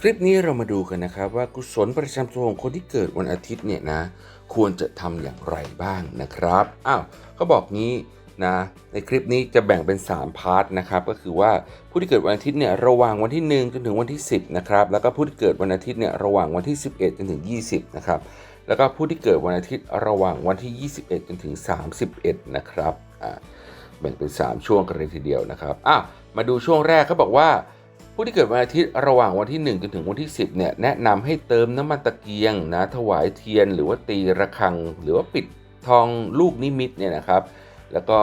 คลิปนี้เรามาดูกันนะครับว่ากุศลประจำตัวของคนที่เกิดวันอาทิตย์เนี่ยนะควรจะทำอย่างไรบ้างนะครับอ้าวเขาบอกงี้นะในคลิปนี้จะแบ่งเป็น 3 พาร์ทนะครับก็คือว่าผู้ที่เกิดวันอาทิตย์เนี่ยระหว่างวันที่ 1 จนถึงวันที่ 10นะครับแล้วก็ผู้ที่เกิดวันอาทิตย์เนี่ยระหว่างวันที่ 11 จนถึง 20นะครับแล้วก็ผู้ที่เกิดวันอาทิตย์ระหว่างวันที่ 21 จนถึง 31นะครับอ่าแบ่งเป็น 3 ช่วงกันเลยทีเดียวนะครับอะมาดูช่วงแรกเขาบอกว่า ผู้ที่เกิดวันอาทิตย์ระหว่างวันที่ 1 จนถึงวันที่ 10เนี่ยแนะนำให้เติมน้ำมันตะเกียงนะถวายเทียน หรือว่าตีระฆัง หรือว่าปิดทองลูกนิมิตเนี่ยนะครับ แล้วก็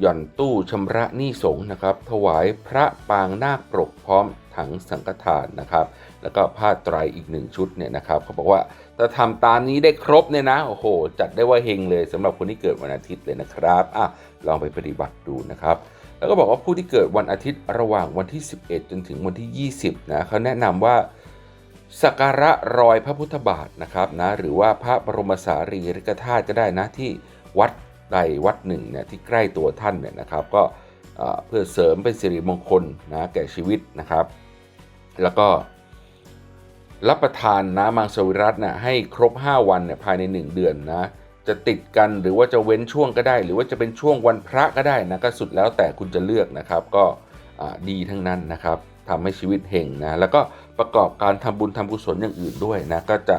หย่อนตู้ชำระหนี้สงนะครับ ถวายพระปางนาคปรกพร้อมถังสังฆทานนะครับ แล้วก็ผ้าไตรอีกหนึ่งชุดเนี่ยนะครับเขาบอกว่าถ้าทำตามนี้ได้ครบเนี่ยนะโอ้โห จัดได้ว่าเฮงเลยสำหรับคนที่เกิดวันอาทิตย์เลยนะครับอะลองไปปฏิบัติดูนะครับ แล้วก็บอกว่าผู้ที่เกิดวันอาทิตย์ระหว่างวันที่ 11 จนถึงวันที่ 20นะเขาแนะนำว่าสักการะรอยพระพุทธบาทนะครับนะหรือว่าพระบรมสารีริกธาตุก็ได้นะที่วัดใดวัดหนึ่งเนี่ยที่ใกล้ตัวท่านเนี่ยนะครับ ก็เอ่อเพื่อเสริมเป็นสิริมงคลนะแก่ชีวิตนะครับ แล้วก็รับประทานน้ำมังสวิรัตนะให้ครบ 5 วันเนี่ยภายใน 1 เดือนนะ จะติดกันหรือว่าจะเว้นช่วงก็ได้ หรือว่าจะเป็นช่วงวันพระก็ได้นะก็สุดแล้วแต่คุณจะเลือกนะครับ ก็ดีทั้งนั้นนะครับทำให้ชีวิตเฮงนะแล้วก็ประกอบการทำบุญทำกุศลอย่างอื่นด้วยนะก็จะ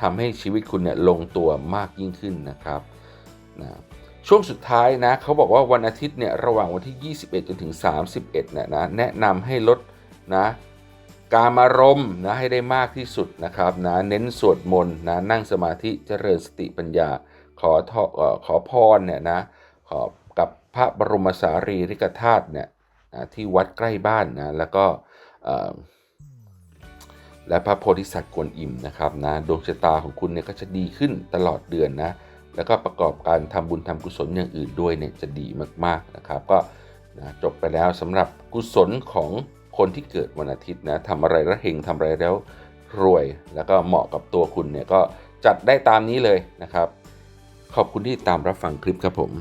ทำให้ชีวิตคุณเนี่ยลงตัวมากยิ่งขึ้นนะครับนะช่วงสุดท้ายนะเขาบอกว่าวันอาทิตย์เนี่ยระหว่างวันที่ 21 จนถึง 31เนี่ยนะแนะนำให้ลดนะการอารมณ์นะให้ได้มากที่สุดนะครับนะเน้นสวดมนต์นะนั่งสมาธิเจริญสติปัญญา ขอทอขอพรเนี่ยนะขอกับพระบรมสารีริกธาตุเนี่ยนะที่วัดใกล้บ้านนะแล้วก็และพระโพธิสัตว์กวนอิมนะครับนะดวงชะตาของคุณเนี่ยก็จะดีขึ้นตลอดเดือนนะแล้วก็ประกอบการทำบุญทำกุศลอย่างอื่นด้วยเนี่ยจะดีมากๆนะครับ ก็นะจบไปแล้วสำหรับกุศลของคนที่เกิดวันอาทิตย์นะทำอะไรแล้วเฮงทำอะไรแล้วรวย แล้วก็เหมาะกับตัวคุณเนี่ยก็จัดได้ตามนี้เลยนะครับ ขอบคุณที่ตามรับฟังคลิปครับผม